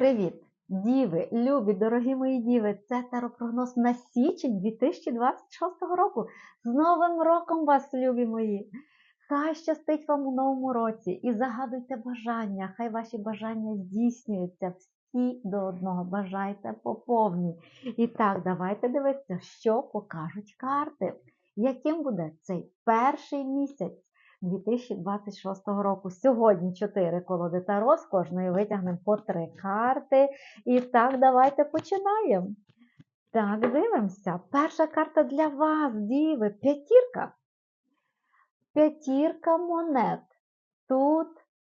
Привіт, діви, любі, дорогі мої діви! Це таропрогноз на січень 2026 року. З Новим роком вас, любі мої! Хай щастить вам у новому році і загадуйте бажання, хай ваші бажання здійснюються всі до одного. Бажайте по повній. І так, давайте дивитися, що покажуть карти. Яким буде цей перший місяць 2026 року? Сьогодні 4 колоди Таро, з кожної витягнемо по 3 карти. І так, давайте починаємо. Так, дивимося. Перша карта для вас, діви, п'ятірка. П'ятірка монет. Тут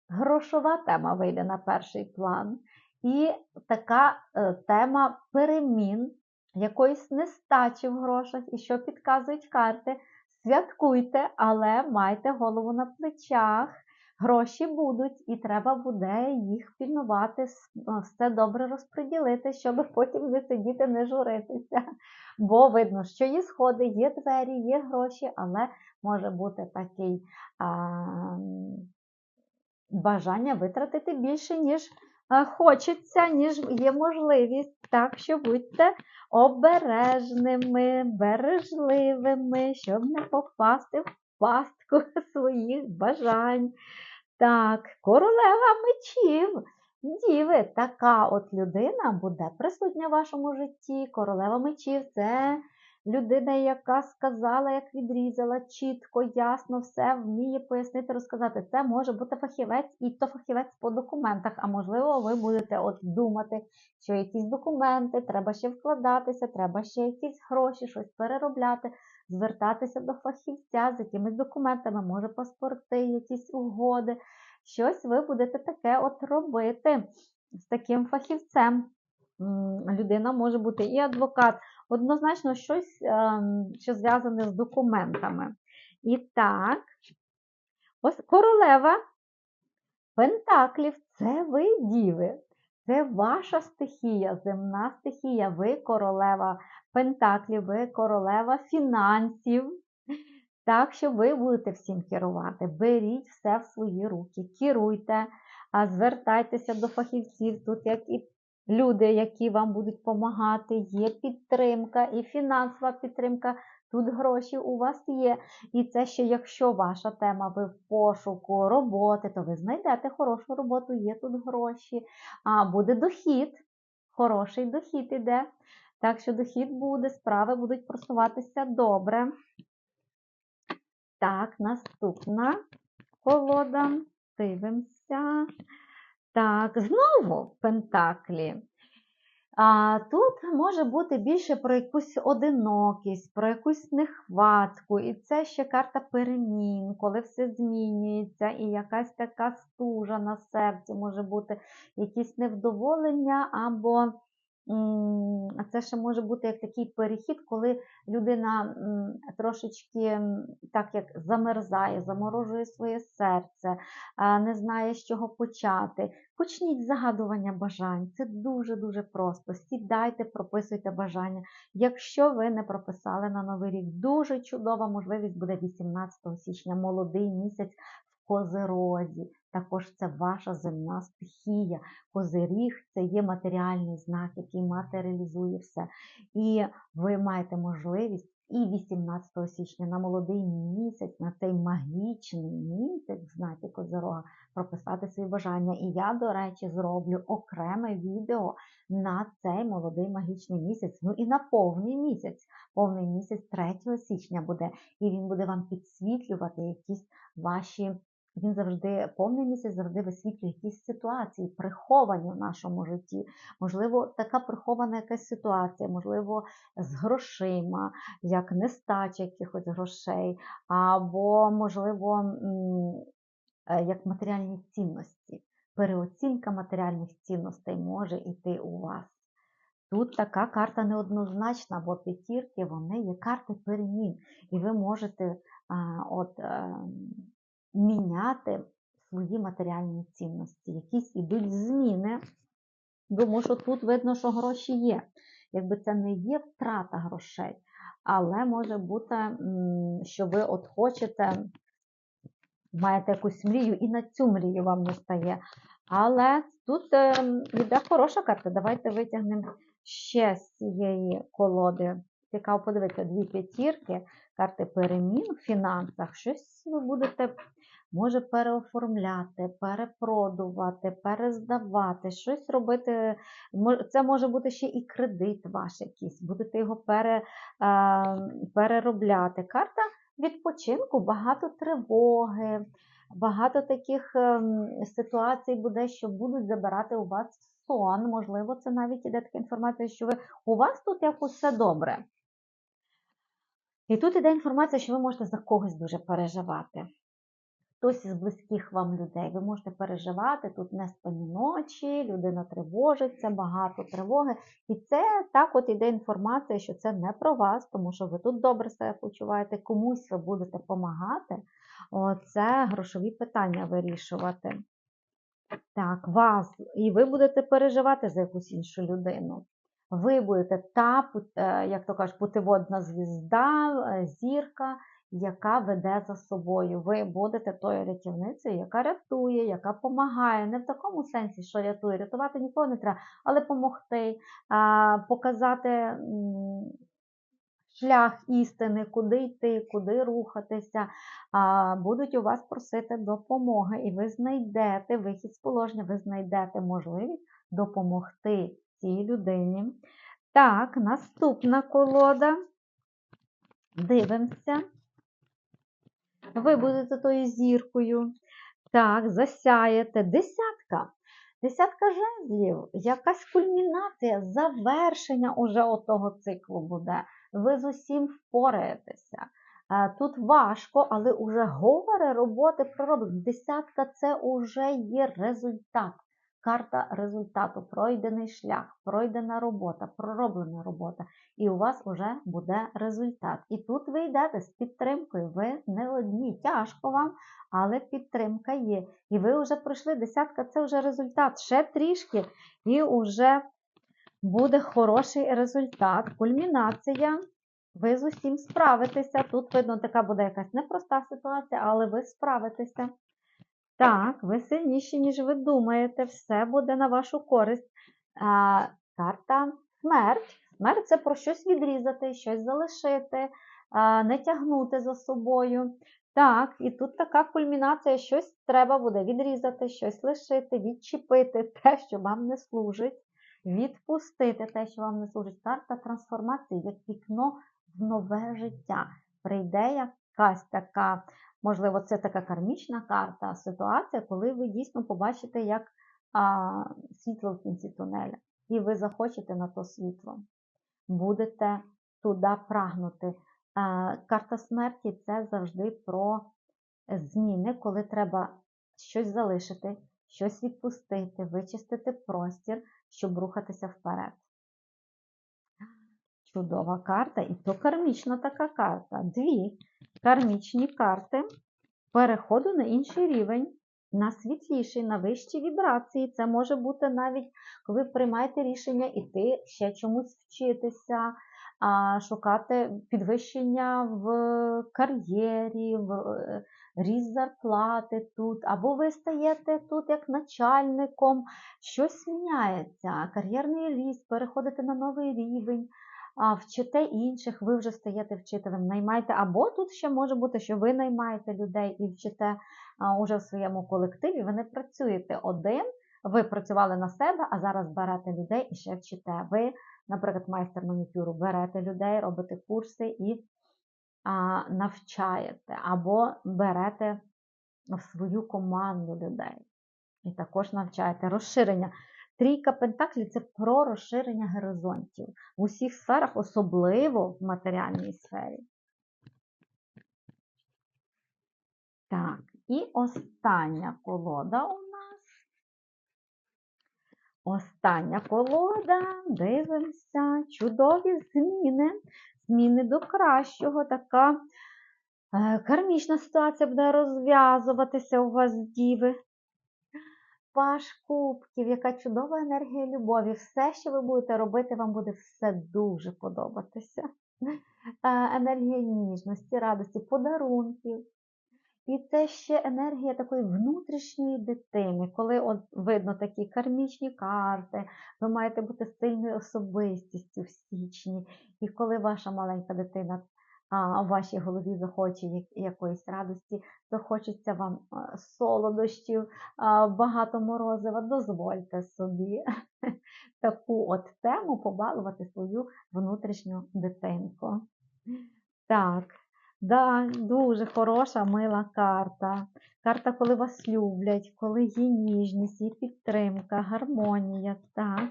грошова тема вийде на перший план. І така е, тема перемін, якоїсь нестачі в грошах, і що підказують карти. Святкуйте, але майте голову на плечах. Гроші будуть, і треба буде їх пільнувати, е, все добре розподілити, щоб потім не сидіти, не журитися. Бо видно, що є сходи, є двері, є гроші, але може бути такий а, бажання витратити більше, ніж хочеться, ніж є можливість. Так що будьте обережними, бережливими, щоб не попасти в пастку своїх бажань. Так, королева мечів. Діви, така от людина буде присутня в вашому житті. Королева мечів це людина, яка сказала, як відрізала, чітко, ясно, все вміє пояснити, розказати. Це може бути фахівець, і то фахівець по документах. А можливо, ви будете от думати, що якісь документи, треба ще вкладатися, треба ще якісь гроші, щось переробляти, звертатися до фахівця з якимись документами, може паспорти, якісь угоди. Щось ви будете таке от робити з таким фахівцем. Людина може бути і адвокат, однозначно щось, ем, що зв'язане з документами. І так, ось королева Пентаклів це ви діви. Це ваша стихія, земна стихія. Ви королева Пентаклів, ви королева фінансів. Так що ви будете всім керувати. Беріть все в свої руки, керуйте, звертайтеся до фахівців. Тут як і люди, які вам будуть допомагати, є підтримка і фінансова підтримка. Тут гроші у вас є. І це ще якщо ваша тема, ви в пошуку роботи, то ви знайдете хорошу роботу, є тут гроші, а буде дохід, хороший дохід іде. Так що дохід буде, справи будуть просуватися добре. Так, наступна колода. Дивимося. Так, знову пентаклі. А, тут може бути більше про якусь одинокість, про якусь нехватку. І це ще карта перемін, коли все змінюється, і якась така стужа на серці може бути, якісь невдоволення або. А це ще може бути як такий перехід, коли людина трошечки так як замерзає, заморожує своє серце, не знає, з чого почати. Почніть загадування бажань. Це дуже-дуже просто. Сідайте, прописуйте бажання. Якщо ви не прописали на Новий рік, дуже чудова можливість буде 18 січня, молодий місяць в Козерозі. Також це ваша земна стихія. Козиріг це є матеріальний знак, який матеріалізує все. І ви маєте можливість і 18 січня на молодий місяць, на цей магічний місяць в знаті Козирога прописати свої бажання. І я, до речі, зроблю окреме відео на цей молодий магічний місяць. Ну і на повний місяць. Повний місяць 3 січня буде, і він буде вам підсвітлювати якісь ваші. Він завжди, повний місяць завжди висвітлює якісь ситуації, приховані в нашому житті. Можливо, така прихована якась ситуація, можливо, з грошима, як нестача якихось грошей, або, можливо, е, як матеріальні цінності. Переоцінка матеріальних цінностей може йти у вас. Тут така карта неоднозначна, бо п'ятірки вони є карти перемін, і ви можете от, е, міняти свої матеріальні цінності. Якісь ідуть зміни, тому що тут видно, що гроші є. Якби це не є втрата грошей, але може бути, що ви от хочете, маєте якусь мрію, і на цю мрію вам не стає Але тут ем, йде хороша карта. Давайте витягнемо ще з цієї колоди. Цікаво подивитися дві п'ятірки, карти перемін в фінансах. Щось ви будете, може, переоформляти, перепродувати, перездавати, щось робити. Це може бути ще і кредит ваш якийсь, будете його пере, переробляти. Карта відпочинку, багато тривоги, багато таких ем, ситуацій буде, що будуть забирати у вас сон. Можливо, це навіть іде така інформація, що ви у вас тут якось все добре. І тут іде інформація, що ви можете за когось дуже переживати. Хтось із близьких вам людей. Ви можете переживати, тут неспані ночі, людина тривожиться, багато тривоги. І це так от іде інформація, що це не про вас, тому що ви тут добре себе почуваєте, комусь ви будете допомагати. Це грошові питання вирішувати. Так, вас, і ви будете переживати за якусь іншу людину. Ви будете та, е, як то кажуть, путеводна звізда, е, зірка, яка веде за собою. Ви будете тою рятівницею, яка рятує, яка допомагає. Не в такому сенсі, що рятує. Рятувати нікого не треба, але допомогти, показати шлях істини, куди йти, куди рухатися. Будуть у вас просити допомоги, і ви знайдете вихід з положення, ви знайдете можливість допомогти цій людині. Так, наступна колода. Дивимося. Ви будете тою зіркою. Так, засяєте. Десятка. Десятка жезлів, якась кульмінація, завершення уже отого циклу буде. Ви з усім впораєтеся. Е, Тут важко, але уже говори роботи пророблені. Десятка це вже є результат. Карта результату, пройдений шлях, пройдена робота, пророблена робота. І у вас вже буде результат. І тут ви йдете з підтримкою. Ви не одні. Тяжко вам, але підтримка є. І ви вже пройшли десятка, це вже результат. Ще трішки, і вже буде хороший результат. Кульмінація. Ви з усім справитеся. Тут, видно, така буде якась непроста ситуація, але ви справитеся. Так, ви сильніші, ніж ви думаєте, все буде на вашу користь. Карта смерть. Смерть це про щось відрізати, щось залишити, не тягнути за собою. Так, і тут така кульмінація, щось треба буде відрізати, щось лишити, відчепити те, що вам не служить, відпустити те, що вам не служить. Карта трансформації, як вікно в нове життя. Прийде якась така, можливо, це така кармічна карта, ситуація, коли ви дійсно побачите, як а, світло в кінці тунеля, і ви захочете на то світло. Будете туди прагнути. А, карта смерті це завжди про зміни, коли треба щось залишити, щось відпустити, вичистити простір, щоб рухатися вперед. Чудова карта, і то кармічна така карта. Дві кармічні карти переходу на інший рівень, на світліший, на вищі вібрації. Це може бути навіть, коли приймаєте рішення іти ще чомусь вчитися, шукати підвищення в кар'єрі, в е, ріст зарплати тут, або ви стаєте тут як начальником, щось міняється, кар'єрний ріст, переходите на новий рівень вчите інших, ви вже стаєте вчителем, наймаєте, або тут ще може бути, що ви наймаєте людей і вчите уже в своєму колективі, ви не працюєте один, ви працювали на себе, а зараз берете людей і ще вчите. Ви, наприклад, майстер манікюру, берете людей, робите курси і а, навчаєте, або берете в свою команду людей. І також навчаєте розширення. Трійка Пентаклів це про розширення горизонтів в усіх сферах, особливо в матеріальній сфері. Так, і остання колода у нас. Остання колода, дивимося, чудові зміни. Зміни до кращого. Така е, кармічна ситуація буде розв'язуватися у вас, діви. Паш кубків, яка чудова енергія любові. Все, що ви будете робити, вам буде все дуже подобатися. Енергія ніжності, радості, подарунків. І це ще енергія такої внутрішньої дитини, коли от видно такі кармічні карти, ви маєте бути сильною особистістю в січні. І коли ваша маленька дитина у вашій голові захоче якоїсь радості, то хочеться вам солодощів, багато морозива, дозвольте собі таку от тему побалувати свою внутрішню дитинку. Так, да, дуже хороша, мила карта. Карта, коли вас люблять, коли є ніжність, є підтримка, гармонія. Так.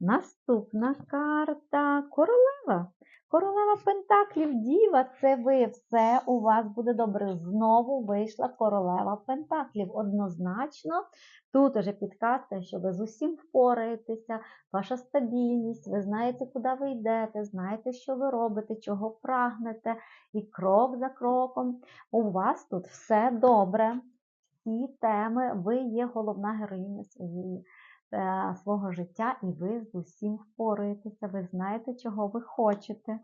Наступна карта королева. Королева Пентаклів, діва, це ви все у вас буде добре. Знову вийшла королева Пентаклів. Однозначно, тут уже підказка, що ви з усім впораєтеся, ваша стабільність, ви знаєте, куди ви йдете, знаєте, що ви робите, чого прагнете, і крок за кроком у вас тут все добре. Всі теми, ви є головна героїня своєї, свого життя, і ви з усім впораєтеся, ви знаєте, чого ви хочете.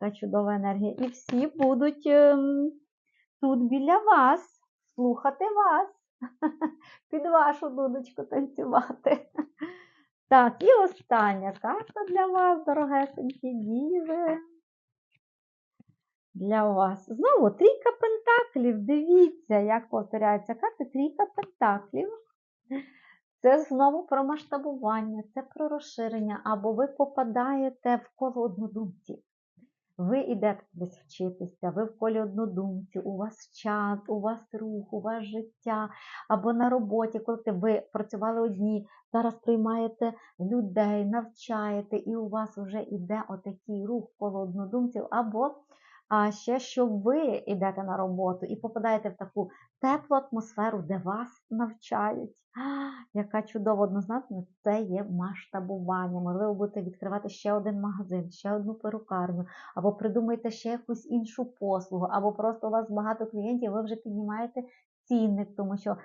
Та чудова енергія. І всі будуть ем, тут біля вас, слухати вас, під вашу дудочку танцювати. Так, і остання карта для вас, дорогесенькі діви. Для вас. Знову трійка пентаклів. Дивіться, як повторяється карта. Трійка пентаклів. Це знову про масштабування, це про розширення, або ви попадаєте в коло однодумців. Ви йдете кудись вчитися, ви в колі однодумців, у вас чат, у вас рух, у вас життя, або на роботі, коли ви працювали одні, зараз приймаєте людей, навчаєте, і у вас вже йде отакий рух коло однодумців, або а ще що ви йдете на роботу і попадаєте в таку теплу атмосферу, де вас навчають. А, яка чудова однозначно, це є масштабування. Можливо, будете відкривати ще один магазин, ще одну перукарню, або придумаєте ще якусь іншу послугу, або просто у вас багато клієнтів, ви вже піднімаєте цінник, тому що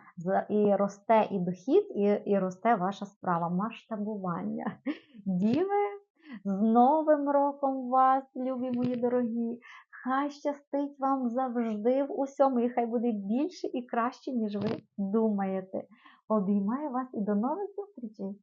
і росте і дохід, і, і росте ваша справа. Масштабування. Діви, з Новим роком вас, любі мої дорогі! Хай щастить вам завжди в усьому, і хай буде більше і краще, ніж ви думаєте. Обіймаю вас і до нових зустрічей!